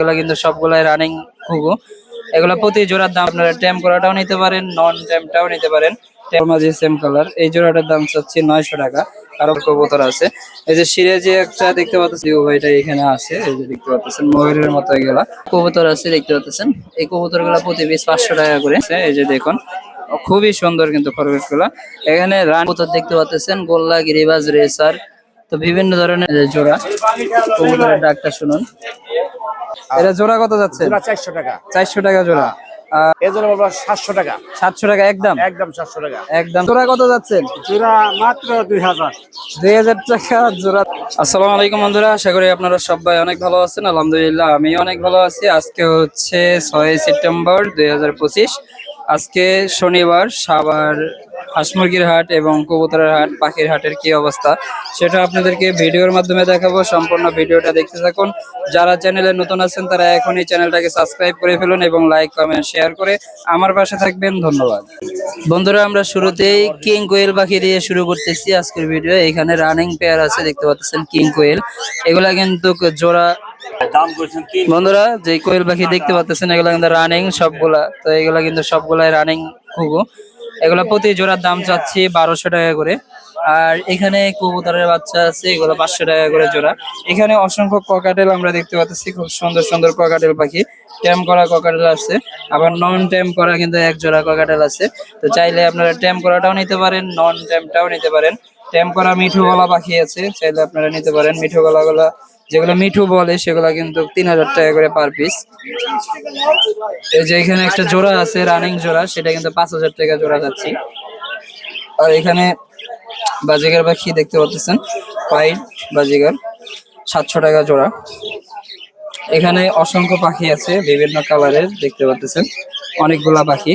এগুলো কিন্তু সবগুলাই রানিং ঘুঘু এগুলো প্রতি জোড়ার দাম আপনারা ট্যাম করাটাও নিতে পারেন নন ট্যামটাও নিতে পারেন। মাঝে সেম কালার এই জোড়াটার দাম চাচ্ছি নয়শো টাকা। আরও কবুতর আছে। এই যে সিরাজে একটা দেখতে পাচ্ছেন ভাইটা এখানে আছে। এই যে দেখতে পাচ্ছেন, ময়ূরের মতো এগুলা। কবুতর আছে, দেখতে পাচ্ছেন। এই কবুতরগুলা প্রতি পিস পাঁচশো টাকা করে। এই যে দেখুন, খুবই সুন্দর কিন্তু খরগোশগুলা এখানে রান কবুতর দেখতে পাচ্ছেন, গোল্লা, গিরিবাজ রেসার তো বিভিন্ন ধরনের যে জোড়া, কবুতরের ডাকটা শুনুন। এটা জোড়া কত যাচ্ছে? জোড়া চারশো টাকা। চারশো টাকা জোড়া। জন্য বলব সাতশো টাকা। সাতশো টাকা একদম? একদম সাতশো টাকা। একদম। জোড়া কত যাচ্ছেন জোড়া মাত্র দুই হাজার। দুই হাজার টাকা জোড়া। আসসালামু আলাইকুম বন্ধুরা আশা করি আপনারা সবাই অনেক ভালো আছেন। আলহামদুলিল্লাহ আমি অনেক ভালো আছি। আজকে হচ্ছে ছয় সেপ্টেম্বর দুই হাজার পঁচিশ। আজকে শনিবার সাবার হাঁস মুরগির হাট এবং কবুতরের হাট, পাখির হাটের কি অবস্থা সেটা আপনাদেরকে ভিডিওর মাধ্যমে দেখাবো। সম্পূর্ণ ভিডিওটা দেখতে থাকুন। যারা চ্যানেলে নতুন আছেন, তারা এখনই চ্যানেলটাকে সাবস্ক্রাইব করে ফেলুন এবং লাইক, কমেন্ট, শেয়ার করে আমার পাশে থাকবেন। ধন্যবাদ। বন্ধুরা, আমরা শুরুতেই কিং কোয়েল পাখি দিয়ে শুরু করতেছি আজকের ভিডিও। এখানে রানিং পেয়ার আছে, দেখতে পাচ্ছেন কিং কোয়েল। এগুলা কিন্তু জোড়া বন্ধুরা, যে কোয়েল পাখি দেখতে পাচ্ছেন, এগুলা কিন্তু রানিং, সবগুলা তো এগুলা কিন্তু সবগুলাই রানিং ঘুঘু। এগুলা প্রতি জোড়ার দাম চাচ্ছি বারোশো টাকা করে। আর এখানে কবুতরের বাচ্চা আছে, এগুলো পাঁচশো টাকা করে জোড়া। এখানে অসংখ্য ককাটেল আমরা দেখতে পাচ্ছি, খুব সুন্দর সুন্দর ককাটেল পাখি। ট্যাম করা ককাটেল আছে, আবার নন ট্যাম করা কিন্তু এক জোড়া ককাটেল আছে। তো চাইলে আপনারা ট্যাম করাটাও নিতে পারেন নন ট্যামটাও নিতে পারেন। ট্যাম করা মিঠু গলা পাখি আছে, চাইলে আপনারা নিতে পারেন। মিঠু গলা গুলা যেগুলো মিঠু বলে, সেগুলো কিন্তু তিন হাজার টাকা করে পার পিস এই যে এখানে একটা জোড়া আছে রানিং জোড়া, সেটা কিন্তু পাঁচ হাজার টাকা জোড়া যাচ্ছি। আর এখানে বাজিগার পাখি দেখতে পাচ্ছেন পাইট বাজিগার, সাতশো টাকা জোড়া। এখানে অসংখ্য পাখি আছে, বিভিন্ন কালারের দেখতে পাচ্ছেন। অনেকগুলা পাখি।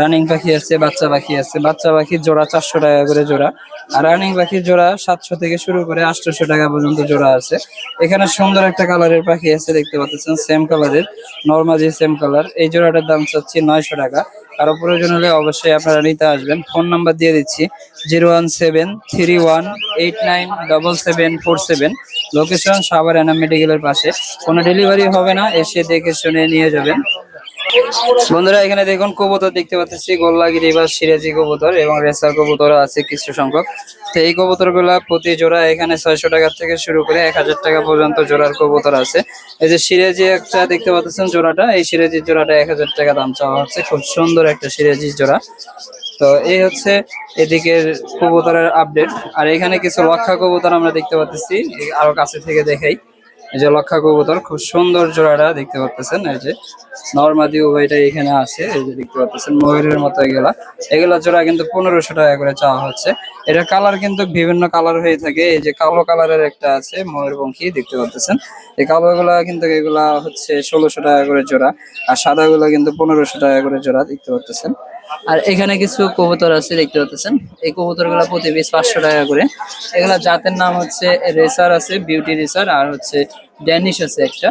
রানিং পাখি আছে, বাচ্চা পাখি আছে। বাচ্চা পাখির জোড়া চারশো টাকা করে জোড়া। আর রানিং পাখির জোড়া সাতশো থেকে শুরু করে আটশোশো টাকা পর্যন্ত জোড়া আছে। এখানে সুন্দর একটা কালারের পাখি আছে, দেখতে পাচ্ছেন সেম কালারের নর্মালি সেম কালার এই জোড়াটার দাম চাচ্ছি নয়শো টাকা। আরও প্রয়োজন হলে অবশ্যই আপনারা নিতে আসবেন। ফোন নাম্বার দিয়ে দিচ্ছি, zero one seven, three one, eight nine double seven four seven location Savar Enam মেডিকেলের পাশে। কোনো ডেলিভারি হবে না, এসে দেখে শুনে নিয়ে যাবেন। বন্ধুরা, এখানে দেখুন কবুতর দেখতে পাচ্ছি গোল্লাগিরি বা সিরাজি কবুতর এবং রেসার কবুতর আছে কিছু সংখ্যক। তো এই কবুতরগুলা প্রতি জোড়া এখানে ছয়শো টাকা থেকে শুরু করে এক হাজার টাকা পর্যন্ত জোড়ার কবুতর আছে। এই যে সিরাজি একটা দেখতে পাচ্ছেন জোড়াটা, এই সিরাজির জোড়াটা এক হাজার টাকা দাম চাওয়া হচ্ছে। খুব সুন্দর একটা সিরাজির জোড়া। তো এই হচ্ছে এদিকের কবুতরের আপডেট আর এখানে কিছু লক্ষা কবুতর আমরা দেখতে পাচ্ছি, আরও কাছে থেকে দেখাই। এই যে লক্ষা কবুতর, খুব সুন্দর জোড়াটা দেখতে পাচ্ছেন এই যে নর্মাদি উভয়টা এখানে আছে, এই যে দেখতে পাচ্ছেন ময়ূরের মতো এগুলা। এগুলা জোড়া কিন্তু পনেরোশো টাকা করে চাওয়া হচ্ছে। এটা কালার কিন্তু বিভিন্ন কালার হয়ে থাকে, এই যে কালো কালারের একটা আছে ময়ূরপঙ্খী দেখতে পাচ্ছেন এই কালোগুলা কিন্তু এগুলা হচ্ছে ষোলোশো টাকা করে জোড়া, আর সাদা গুলা কিন্তু পনেরোশো টাকা করে জোড়া দেখতে পাচ্ছেন আর এখানে কিছু কবুতর আছে, দেখতে পাচ্ছেন। এই কবুতরগুলা প্রতি পিস পাঁচশো টাকা করে। এগুলা জাতের নাম হচ্ছে রেসার আছে, বিউটি রেসার, আর হচ্ছে ড্যানিশ আছে একটা।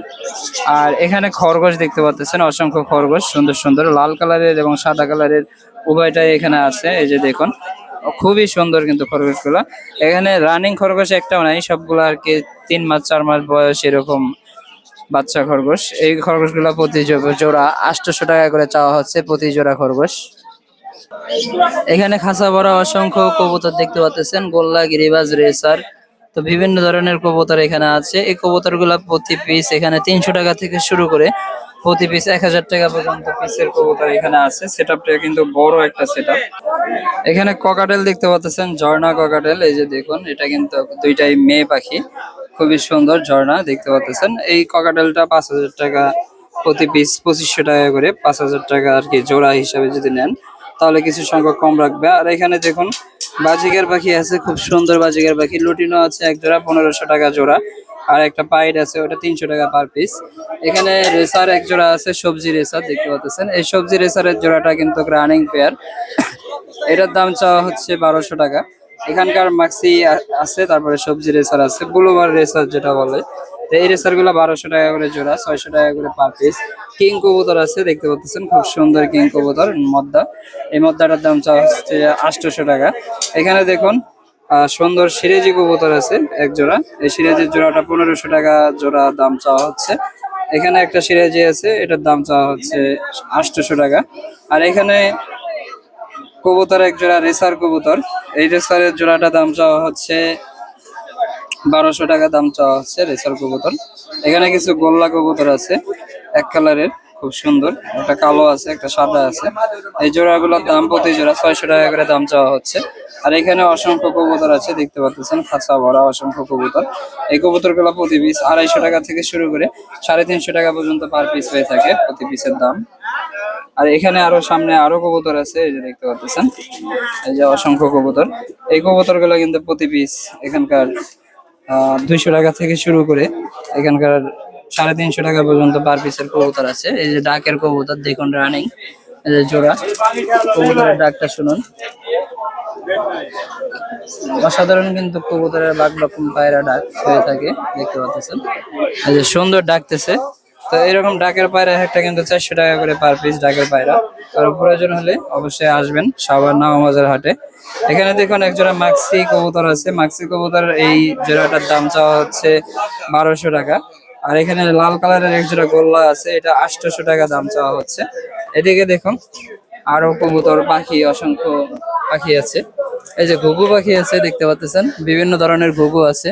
আর এখানে খরগোশ দেখতে পাচ্ছেন, অসংখ্য খরগোশ, সুন্দর সুন্দর। লাল কালারের এবং সাদা কালারের উভয়টাই এখানে আছে, এই যে দেখুন। খুবই সুন্দর কিন্তু খরগোশগুলা এখানে রানিং খরগোশ একটাও নাই, সবগুলো আর কি তিন মাস, চার মাস বয়স এরকম বাচ্চা খরগোশ। এই খরগোশগুলা প্রতি জোড়া আটশোশো টাকা করে চাওয়া হচ্ছে, প্রতি জোড়া খরগোশ। এখানে খাঁচা ভরা অসংখ্য কবুতর দেখতে পাচ্ছেন, গোল্লা, গিরিবাজ, রেসার। তো বিভিন্ন ধরনের কবুতর এখানে আছে। এই কবুতর প্রতি পিস এখানে তিনশো টাকা থেকে শুরু করে প্রতি পিস এক হাজার টাকা পর্যন্ত পিসের কবুতর এখানে আছে। সেট কিন্তু বড় একটা সেট এখানে ককাটেল দেখতে পাচ্ছেন, ঝর্ণা ককাটেল এই যে দেখুন, এটা কিন্তু দুইটাই মেয়ে পাখি। খুবই সুন্দর ঝর্ণা দেখতে পাচ্ছেন। এই ককাটেলটা পাঁচ হাজার টাকা প্রতি পিস পঁচিশশো টাকা করে, পাঁচ হাজার টাকা আর কি জোড়া হিসাবে যদি নেন। তাহলে কিছু সংখ্যা কম রাখবে। আর এখানে দেখুন বাজিকার পাখি আছে, খুব সুন্দর বাজিকার পাখি। লুটিনো আছে এক জোড়া, পনেরোশো টাকা জোড়া। আর একটা পাইড আছে, ওটা তিনশো টাকা পার পিস এখানে রেসার এক জোড়া আছে, সবজি রেসার, দেখতে পাচ্ছেন। এই সবজি রেসারের জোড়াটা কিন্তু রানিং পেয়ার এটার দাম চাওয়া হচ্ছে বারোশো টাকা। এখানকার মাক্সি আছে, তারপরে সবজি রেসার আছে। ব্লুবার রেসার যেটা বলে। এই রেসারগুলো বারোশো টাকা করে জোড়া, ছয়শো টাকা করে পার পিস কিং কবুতর আছে, দেখতে পাচ্ছেন, খুব সুন্দর কিং কবুতর, মদ্দা। এই মদ্দাটার দাম হচ্ছে আটশোশো টাকা। এখানে দেখুন সুন্দর সিরেজি কবুতর আছে, এক জোড়া। এই সিরেজির জোড়াটা পনেরোশো টাকা জোড়া দাম চাওয়া হচ্ছে। এখানে একটা সিরাজি আছে, এটার দাম চাওয়া হচ্ছে আটশোশো টাকা। আর এখানে কবুতর, এক জোড়া রেসার কবুতর। এই রেসারের জোড়াটা দাম চাওয়া হচ্ছে বারোশো টাকা দাম চাওয়া হচ্ছে রেসার কবুতর। এখানে কিছু গোল্লা কবুতর আছে, এক কালারের, খুব সুন্দর। একটা কালো আছে, একটা সাদা আছে। এই জোড়াগুলোর দাম প্রতি জোড়া ছয়শো টাকা করে দাম চাওয়া হচ্ছে। আর এখানে অসংখ্য কবুতর আছে, দেখতে পাচ্ছেন, খাঁচা ভরা অসংখ্য কবুতর। এই কবুতরগুলো প্রতি পিস আড়াইশো টাকা থেকে শুরু করে সাড়ে তিনশো টাকা পর্যন্ত পার পিস হয়ে থাকে প্রতি পিসের দাম। আর এখানে আরও সামনে আরও কবুতর আছে, এই যে দেখতে পাচ্ছেন, এই যে অসংখ্য কবুতর। এই কবুতরগুলো কিন্তু প্রতি পিস এখানকার দুইশো টাকা থেকে শুরু করে এখানকার সাড়ে তিনশো টাকা পর্যন্ত পার পিসের কবুতর আছে। এই যে ডাকের কবুতর, দেখুন রানিং জোড়া। কবুতরের ডাকটা শুনুন। অসাধারণ কিন্তু কবুতরের বাঘ রকম পায়রা ডাক হয়ে থাকে, দেখতে পাচ্ছেন। এই যে সুন্দর ডাকতেছে। তো এরকম ডাকের পায়রা একটা কিন্তু চারশো টাকা করে পার পিস ডাকের পায়রা আর প্রয়োজন হলে অবশ্যই আসবেন সাবার নামাবাজার হাটে। এখানে দেখুন এক জোড়া মাক্সি কবুতর আছে। মাক্সি কবুতর এই জোড়াটার দাম চাওয়া হচ্ছে বারোশো টাকা। আর এখানে লাল কালারের এক জোড়া গোল্লা আছে, এটা আটশোশো টাকা দাম চাওয়া হচ্ছে। এদিকে দেখুন আরও কবুতর, পাখি, অসংখ্য পাখি আছে। এই যে ঘুঘু পাখি আছে, দেখতে পাচ্ছেন? বিভিন্ন ধরনের ঘুঘু আছে।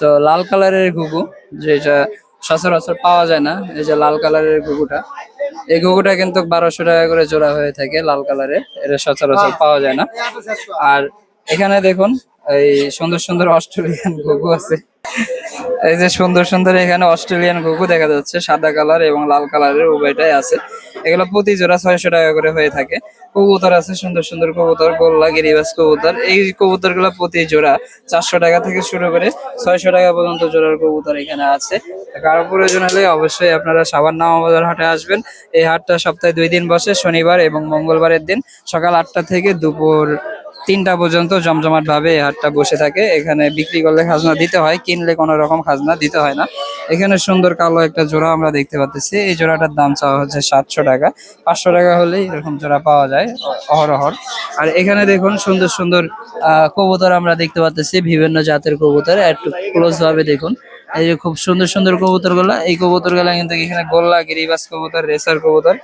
তো লাল কালারের ঘুঘু, যেটা সচরাচর পাওয়া যায় না এই যে লাল কালারের ঘুঘুটা। এই ঘুঘুটা কিন্তু বারোশো টাকা করে জোড়া হয়ে থাকে লাল কালারের এটা সচরাচর পাওয়া যায় না। আর এখানে দেখুন এই সুন্দর সুন্দর অস্ট্রেলিয়ান ঘুঘু আছে। এই যে সুন্দর সুন্দর এখানে অস্ট্রেলিয়ান ঘুঘু দেখা যাচ্ছে, সাদা কালার এবং লাল কালারের উভয়টাই আছে। এগুলো প্রতি জোড়া ছয়শো টাকা করে হয়ে থাকে। কবুতর আছে, সুন্দর সুন্দর কবুতর, গোল্লা গিরিবাস কবুতর। এই কবুতরগুলো প্রতি জোড়া চারশো টাকা থেকে শুরু করে ছয়শো টাকা পর্যন্ত জোড়ার কবুতর এখানে আছে। কারও প্রয়োজন হলে অবশ্যই আপনারা সাবান নামাবাজার হাটে আসবেন। এই হাটটা সপ্তাহে দুই দিন বসে, শনিবার এবং মঙ্গলবারের দিন সকাল আটটা থেকে দুপুর তিনটা পর্যন্ত জমজমাট ভাবে এই হাটটা বসে থাকে। এখানে বিক্রি করলে খাজনা দিতে হয়, কিনলে কোনো রকম খাজনা দিতে হয় না। এখানে সুন্দর কালো একটা জোড়া আমরা দেখতে পাচ্ছি এই জোড়াটার দাম চাওয়া হচ্ছে সাতশো টাকা। পাঁচশো টাকা হলেই এরকম জোড়া পাওয়া যায় অহরহর আর এখানে দেখুন সুন্দর সুন্দর কবুতর আমরা দেখতে পাচ্ছি বিভিন্ন জাতের কবুতর। একটু ক্লোজ ভাবে দেখুন। এই যে খুব সুন্দর সুন্দর কবুতরগুলা এই কবুতরগুলা কিন্তু এখানে গোল্লা গিরিবাস কবুতর, রেসার কবুতর।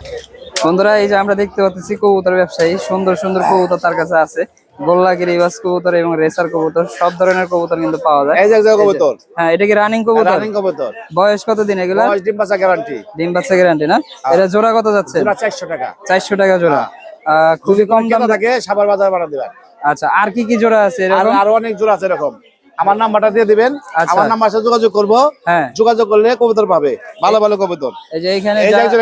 বন্ধুরা, এই যে আমরা দেখতে পাচ্ছি কবুতর ব্যবসায়ী, সুন্দর সুন্দর কবুতর তার কাছে আছে। গোল্লা গিরিবাস কবুতর এবং রেসার কবুতর সব ধরনের কবুতর কিন্তু পাওয়া যায়। এই যে কবুতর। হ্যাঁ এটা কি রানিং কবুতর? রানিং কবুতর। বয়স কত দিন এগুলা বয়স ডিম বাচ্চা গ্যারান্টি ডিম বাচ্চা গ্যারান্টি না? এটা জোড়া কত যাচ্ছে? জোড়া চারশো টাকা। চারশো টাকা জোড়া। আহ, খুবই কম দাম থাকে সাবার বাজার বাড়া দিবেন। আচ্ছা আর কি কি জোড়া আছে এরকম? আরও অনেক জোড়া আছে এরকম। আমার নাম্বারটা দিয়ে দিবেন। আচ্ছা। আমার নাম্বার সাথে যোগাযোগ করব। হ্যাঁ। যোগাযোগ করলে কবুতর পাবে। ভালো ভালো কবুতর। এই যে এখানে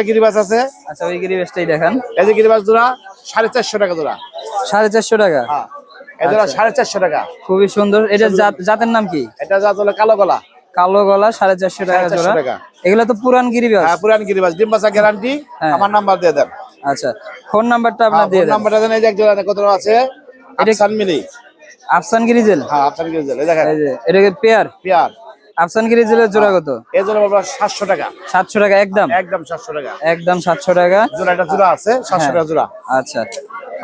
গিরিবাস আছে। আচ্ছা ওই গিরিবেশটাই দেখান। এই যে গিরিবাস জোড়া সাড়ে চারশো টাকা জোড়া। সাড়ে চারশো টাকা। হ্যাঁ এই আচ্ছা। সাড়ে চারশো টাকা। খুবই সুন্দর। এটা জাত- জাতের নাম কি? এটা যা চলে কালো গলা। কালো গলা সাড়ে চারশো টাকা 450 জোড়া। এগুলো তো পুরান গিরিবাস হ্যাঁ পুরান গিরিবাস ডিম বাচ্চা গ্যারান্টি হ্যাঁ। আমার নাম্বার দিয়ে দেন। আচ্ছা। ফোন নাম্বারটা আপনার দিয়ে দেন। নাম্বারটা দেন। এই যে এক জোড়া কত আছে? এটা- আফসান আফসান গিরিজেল? হ্যাঁ আফসান গিরিজেল। এই দেখেন। এই যে এটা কি পেয়ার? পিয়ার। আফসান গিরিজেলের জোড়া কত? এই জোড়া বলব সাতশো টাকা। সাতশো টাকা একদম? একদম সাতশো টাকা। একদম সাতশো টাকা। জোড়া একটা জোড়া আছে সাতশো হ্যাঁ। টাকা জোড়া। আচ্ছা।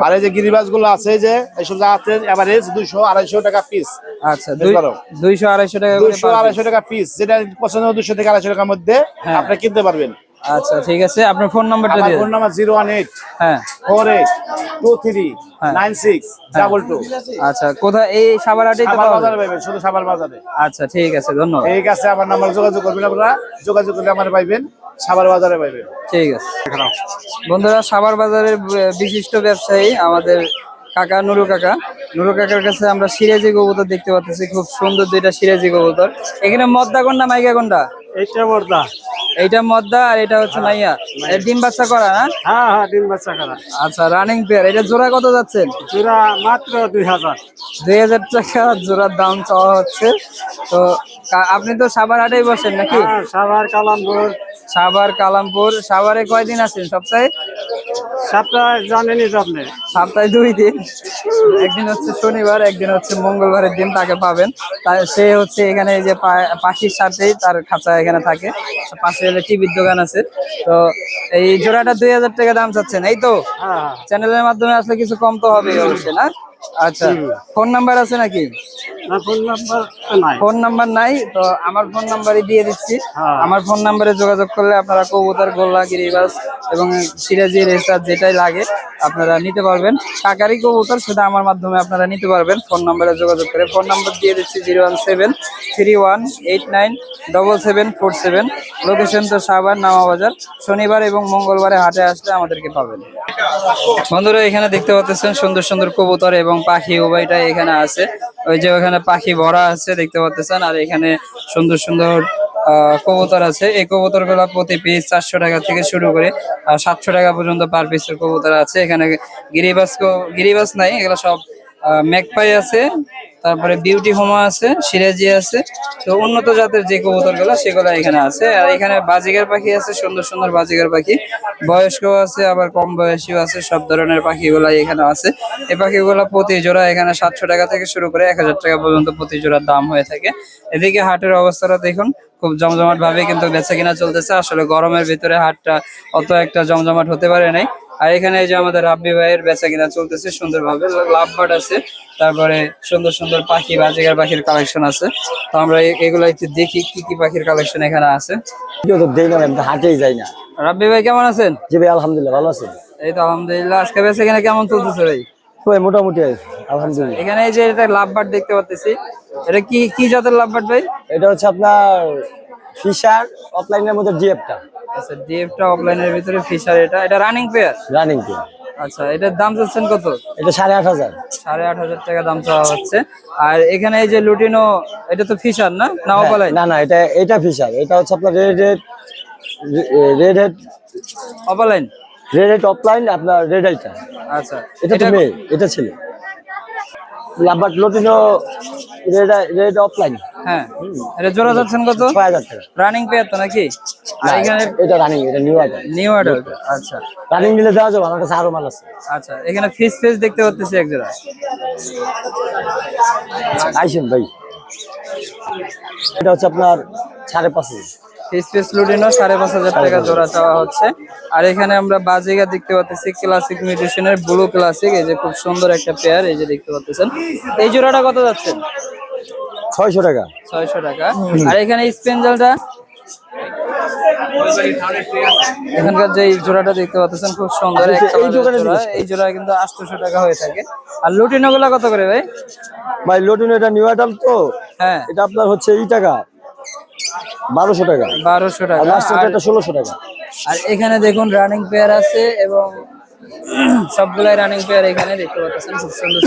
আর এই যে গিরিবাসগুলো আছে যে এইসব আছে এভারেজ দুইশো আড়াইশো টাকা পিস আচ্ছা দুইশো আড়াইশো টাকা দুইশো আড়াইশো টাকা পিস যেটা পছন্দ থেকে আড়াইশো টাকার মধ্যে হ্যাঁ। আপনি কিনতে পারবেন। আচ্ছা ঠিক আছে। আপনার ফোন নাম্বারটা phone number zero one eight হ্যাঁ। ফোর এইট টু থ্রি হ্যাঁ। টু। আচ্ছা কোথায়? এই সাবারহাটেই তো বাজারে শুধু সাবার বাজারে। আচ্ছা ঠিক আছে ধন্যবাদ। ঠিক আছে আমার নাম্বার যোগাযোগ করবেন আপনারা। যোগাযোগ করলে আমার পাইবেন। সাবার বাজারে পাইবে। ঠিক আছে। বন্ধুরা সাবার বাজারের বিশিষ্ট ব্যবসায়ী আমাদের কাকা নুরু কাকা। নুরু কাকার কাছে আমরা সিরাজি কবুতর দেখতে পাচ্ছি। খুব সুন্দর দুইটা সিরাজি কবুতর। এখানে মদ্দা কোনটা মাইকা কোনটা এইটা বর্দা এইটা মদ্দা আর এটা হচ্ছে মাইয়া। এর ডিম বাচ্চা করা না? হ্যাঁ হ্যাঁ ডিম বাচ্চা করা। আচ্ছা রানিং পেয়ার এটা জোড়া কত যাচ্ছেন জোড়া মাত্র দুই হাজার। দুই হাজার টাকা জোড়ার দাম চাওয়া হচ্ছে। তো আপনি তো সাভার হাটেই বসেন নাকি? হ্যাঁ, সাভার কালামপুর। সাভার কালামপুর। সাভারে কয়দিন আছেন? সপ্তাহে? সপ্তাহে জানেনি আপনি। সপ্তাহে দুই দিন। একদিন হচ্ছে শনিবার একদিন হচ্ছে মঙ্গলবারের দিন তাকে পাবেন। তাই সে হচ্ছে এখানে এই যে পাখির সাথেই তার খাঁচা এখানে থাকে। পাশে টিভির দোকান আছে। তো এই জোড়াটা দুই হাজার টাকা দাম চাচ্ছেন এই তো? চ্যানেলের মাধ্যমে আসলে কিছু কম তো হবে অবশ্যই না? আচ্ছা ফোন নাম্বার আছে নাকি? ফোন নাম্বার নাই। ফোন নাম্বার নাই তো আমার ফোন নাম্বারই দিয়ে দিচ্ছি। হ্যাঁ। আমার ফোন নাম্বারে যোগাযোগ করলে আপনারা কবুতর গোল্লা গিরিবাস এবং সিরাজি রেসার যেটাই লাগে আপনারা নিতে পারবেন। টাকারি কবুতর সেটা আমার মাধ্যমে আপনারা নিতে পারবেন। ফোন নাম্বারে যোগাযোগ করে ফোন নাম্বার দিয়ে দিচ্ছি zero one seven three one eight nine double seven four seven. Location তো সাবান নামাবাজার শনিবার এবং মঙ্গলবারে হাটে আসলে আমাদেরকে পাবেন। বন্ধুরা এখানে দেখতে পাচ্ছেন সুন্দর সুন্দর কবুতর এবং পাখি উভয়টাই এখানে আছে। ওই যে ওখানে পাখি ভরা আছে, দেখতে পাচ্ছেন, আর এখানে সুন্দর সুন্দর কবুতর আছে। এই কবুতরগুলা প্রতি পিস চারশো টাকা থেকে শুরু করে সাতশো টাকা পর্যন্ত পার পিসের কবুতর আছে। এখানে গিরিবাস গিরিবাস নাই, এগুলো সব ম্যাকপাই আছে। তারপরে বিউটি হোমা আছে, সিরাজি আছে, তো উন্নত জাতের যে কবুতরগুলো সেগুলো এখানে আছে। আর এখানে বাজিগার পাখি আছে, সুন্দর সুন্দর বাজিগার পাখি। বয়স্ক আছে, আবার কম বয়সীও আছে, সব ধরনের পাখিগুলাই এখানে আছে। এই পাখিগুলো প্রতি জোড়া এখানে সাতশো টাকা থেকে শুরু করে এক হাজার টাকা পর্যন্ত প্রতি জোড়ার দাম হয়ে থাকে। এদিকে হাটের অবস্থাটা দেখুন, খুব জমজমাট ভাবে কিন্তু বেচা কিনা চলতেছে। আসলে গরমের ভিতরে হাটটা অত একটা জমজমাট হতে পারে নাই। আর এখানে এই যে আমাদের রাব্বি ভাইয়ের বেচা কিনা চলতেছে সুন্দরভাবে লাভ বার্ড আছে তারপরে সুন্দর সুন্দর পাখি বাজিকার পাখির কালেকশন আছে। তো আমরা এগুলো একটু দেখি কি কি পাখির কালেকশন এখানে আছে। হাটেই যাই না। রাব্বি ভাই কেমন আছেন? জি ভাই আলহামদুলিল্লাহ ভালো আছেন এই তো আলহামদুলিল্লাহ আজকে বেচা কিনা কেমন চলতেছে ভাই? মোটামুটি আলহামদুলিল্লাহ। এখানে এই যে এটা লাভ বার্ড দেখতে পাচ্ছি এটা কি কি জাতের লাভ বার্ড ভাই? এটা হচ্ছে আপনার ফিশার অফলাইনের মধ্যে জিএফটা। আচ্ছা ডিএফটা অফলাইনের ভিতরে ফিশার এটা এটা রানিং পেয়ার রানিং কি আচ্ছা এটার দাম চাচ্ছেন কত? এটা সাড়ে আট হাজার। সাড়ে আট হাজার টাকা দাম চাওয়া হচ্ছে। আর এখানে এই যে লুটিনো এটা তো ফিশার না? না অফলাইন না না এটা এটা ফিশার এটা হচ্ছে আপনার red red red head offline red head offline আপনার রেড আইটা আচ্ছা। এটা তো মেয়ে এটা ছিল। লাম্বার লোটিনো এটা এটা অফলাইন হ্যাঁ এটা জোড়া যাচ্ছেন কত? 6000 রানিং পেয়ার তো নাকি? এটা রানিং এটা নিউ অর্ডার নিউ আচ্ছা। রানিং নিলে দেওয়া যাবে আমার কাছে আরও মাল আচ্ছা, এখানে ফিস ফিস দেখতে পাচ্ছি এক জোড়া। আচ্ছা, আইছেন ভাই। এটা হচ্ছে আপনার 5.5 স্পেস লুডিনো সাড়ে পাঁচ হাজার টাকা জোড়া চাওয়া হচ্ছে। আর এখানে আমরা বাজিগা দেখতে পাচ্ছি ক্লাসিক মিউটিশনের ব্লু ক্লাসিক এই যে খুব সুন্দর একটা পেয়ার এই যে দেখতে পাচ্ছেন এই জোড়াটা কত যাচ্ছে? ছয়শো টাকা। ছয়শো টাকা। আর এখানে স্পেঞ্জেলটা এখানকার যে জোড়াটা দেখতে পাচ্ছেন খুব সুন্দর আচ্ছা, এই জোড়া। কিন্তু আটশোশো টাকা হয়ে থাকে। আর লুটিনো গুলা কত করে ভাই? ভাই লুটিনো এটা নিউ আইটাল তো। হ্যাঁ। এটা আপনার হচ্ছে এই টাকা। বারোশো টাকা। বারোশো টাকা। লাস্ট আর এটা ষোলোশো টাকা। আর এখানে দেখুন রানিং পেয়ার আছে এবং সবগুলাই রানিং পেয়ার এখানে দেখতে পাচ্ছেন খুব সুন্দর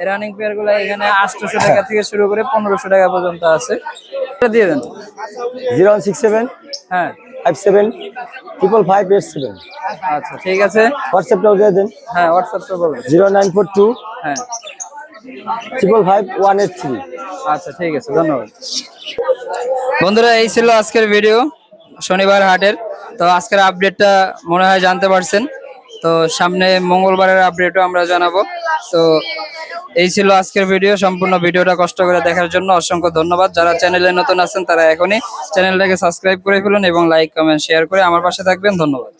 এই রানিং পেয়ারগুলা এখানে আটশোশো টাকা থেকে শুরু করে পনেরোশো টাকা পর্যন্ত আছে। এটা দিয়ে দেন। জিরো ওয়ান সিক্স সেভেন হ্যাঁ। Five seven triple five eight seven আচ্ছা ঠিক আছে। হোয়াটসঅ্যাপটাও দিয়ে দেন। হ্যাঁ হোয়াটসঅ্যাপটা বলুন। জিরো নাইন ফোর টু হ্যাঁ। Triple five one eight three আচ্ছা ঠিক আছে ধন্যবাদ। বন্ধুরা, এই ছিল আজকের ভিডিও শনিবার হাটের। তো আজকের আপডেটটা মনে হয় জানতে পারছেন। তো সামনে মঙ্গলবারের আপডেটও আমরা জানাব। তো এই ছিল আজকের ভিডিও সম্পূর্ণ ভিডিওটা কষ্ট করে দেখার জন্য অসংখ্য ধন্যবাদ। যারা চ্যানেলে নতুন আছেন, তারা এখনই চ্যানেলটাকে সাবস্ক্রাইব করে ফেলুন এবং লাইক কমেন্ট শেয়ার করে আমার পাশে থাকবেন। ধন্যবাদ।